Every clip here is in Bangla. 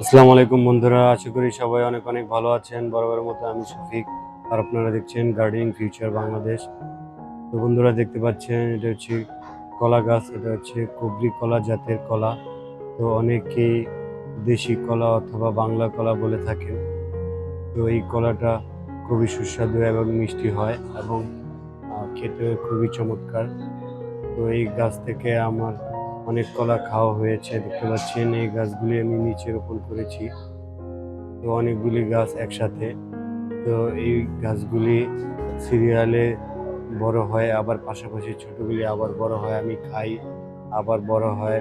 আসসালামু আলাইকুম বন্ধুরা, আশা করি সবাই অনেক অনেক ভালো আছেন। বরাবরের মতো আমি শফিক, আর আপনারা দেখছেন গার্ডেনিং ফিউচার বাংলাদেশ তো বন্ধুরা, দেখতে পাচ্ছেন, এটা হচ্ছে কলা গাছ, এটা হচ্ছে কুবরি কলা জাতের কলা। তো অনেকেই দেশি কলা অথবা বাংলা কলা বলে থাকেন। তো এই কলাটা খুবই সুস্বাদু এবং মিষ্টি হয় এবং খেতে খুবই চমৎকার। তো এই গাছ থেকে আমার অনেক কলা খাওয়া হয়েছে, দেখতে পাচ্ছেন, এই গাছগুলি আমি নিচে রোপণ করেছি। তো অনেকগুলি গাছ একসাথে। তো এই গাছগুলি সিরিয়ালে বড় হয়, আবার পাশাপাশি ছোটগুলি আবার বড় হয়, আমি খাই, আবার বড় হয়।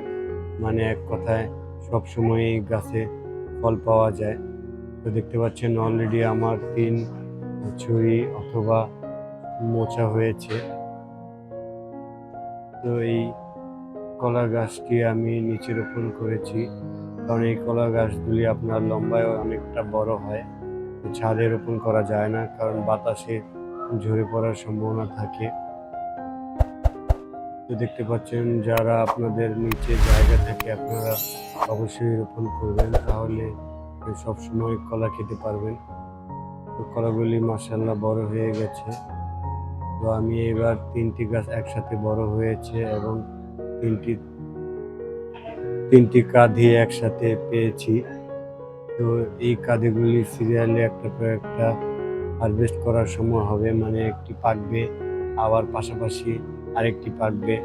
মানে এক কথায়, সব সময় এই গাছে ফল পাওয়া যায়। তো দেখতে পাচ্ছেন অলরেডি আমার তিন ছুরি অথবা মোচা হয়েছে। তো এই কলা গাছটি আমি নিচে রোপণ করেছি। কারণ এই কলা গাছগুলি আপনার লম্বায় অনেকটা বড় হয়। ছাদে রোপণ করা যায় না, কারণ বাতাসে ঝরে পড়ার সম্ভাবনা থাকে। তো দেখতে পাচ্ছেন, যারা আপনাদের নিচে জায়গা থাকে, আপনারা অবশ্যই রোপণ করবেন। তাহলে সবসময় কলা খেতে পারবেন। তো কলাগুলি মাসাল্লাহ বড় হয়ে গেছে। তো আমি এবার তিনটি গাছ একসাথে বড় হয়েছে এবং তিনটি তিনটি কাঁধি একসাথে পেয়েছি। তো এই কাঁধিগুলি সিরিয়ালে একটা পর একটা হারভেস্ট করার সময় হবে মানে একটি পাকবে, আবার পাশাপাশি আরেকটি পাকবে।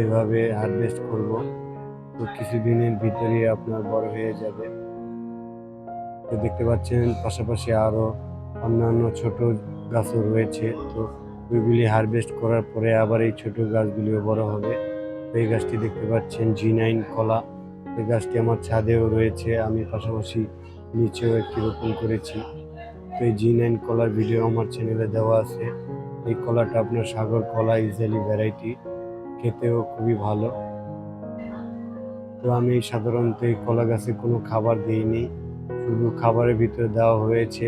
এইভাবে হারভেস্ট করব। তো কিছুদিনের ভিতরে আপনার বড় হয়ে যাবে। তো দেখতে পাচ্ছেন, পাশাপাশি আরও অন্যান্য ছোট গাছও রয়েছে। তো ওইগুলি হারভেস্ট করার পরে আবার এই ছোট গাছগুলিও বড় হবে। এই গাছটি দেখতে পাচ্ছেন জি নাইন কলা। এই গাছটি আমার ছাদেও রয়েছে, আমি পাশাপাশি নিচেও একটি রোপণ করেছি। তো এই জি নাইন কলার ভিডিও আমার চ্যানেলে দেওয়া আছে। এই কলাটা আপনার সাগর কলা ইজালি ভ্যারাইটি খেতেও খুবই ভালো। তো আমি সাধারণত এই কলা গাছে কোনো খাবার দিইনি। শুধু খাবারের ভিতরে দেওয়া হয়েছে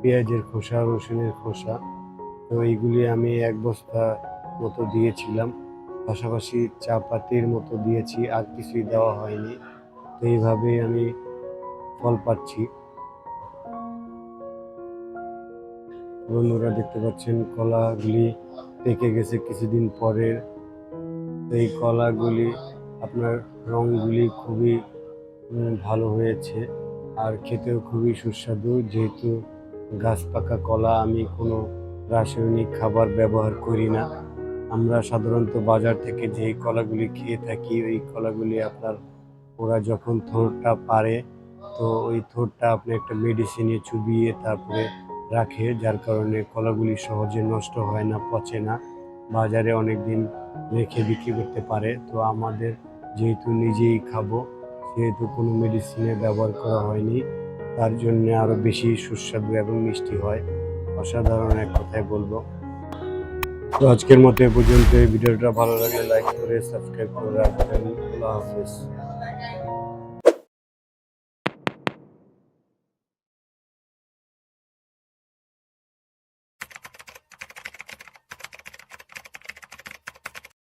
পেঁয়াজের খোসা, রসুনের খোসা। তো এইগুলি আমি এক বস্তা মতো দিয়েছিলাম। পাশাপাশি চা পাতির মতো দিয়েছি, আর কিছুই দেওয়া হয়নি। তো এইভাবেই আমি ফল পাচ্ছি। বন্ধুরা দেখতে পাচ্ছেন, কলাগুলি পেকে গেছে কিছুদিন পরের। এই কলাগুলি, আপনার রঙগুলি খুবই ভালো হয়েছে, আর খেতেও খুবই সুস্বাদু। যেহেতু গাছ পাকা কলা, আমি কোনো রাসায়নিক খাবার ব্যবহার করি না। আমরা সাধারণত বাজার থেকে যেই কলাগুলি খেয়ে থাকি, ওই কলাগুলি আপনার ওরা যখন থোরটা পারে, তো ওই থোরটা আপনি একটা মেডিসিনে চুবিয়ে তারপরে রাখে, যার কারণে কলাগুলি সহজে নষ্ট হয় না, পচে না। বাজারে অনেক দিন রেখে বিক্রি করতে পারে। তো আমাদের যেহেতু নিজেই খাব, সেহেতু কোনো মেডিসিনে ব্যবহার করা হয়নি। তার জন্য আরও বেশি সুস্বাদু এবং মিষ্টি হয়। অসাধারণ এক কথায় বলব। তো আজকের মতো এ পর্যন্ত। এই ভিডিওটা ভালো লাগলে লাইক করে সাবস্ক্রাইব করে রাখবেন। আল্লাহ হাফেজ।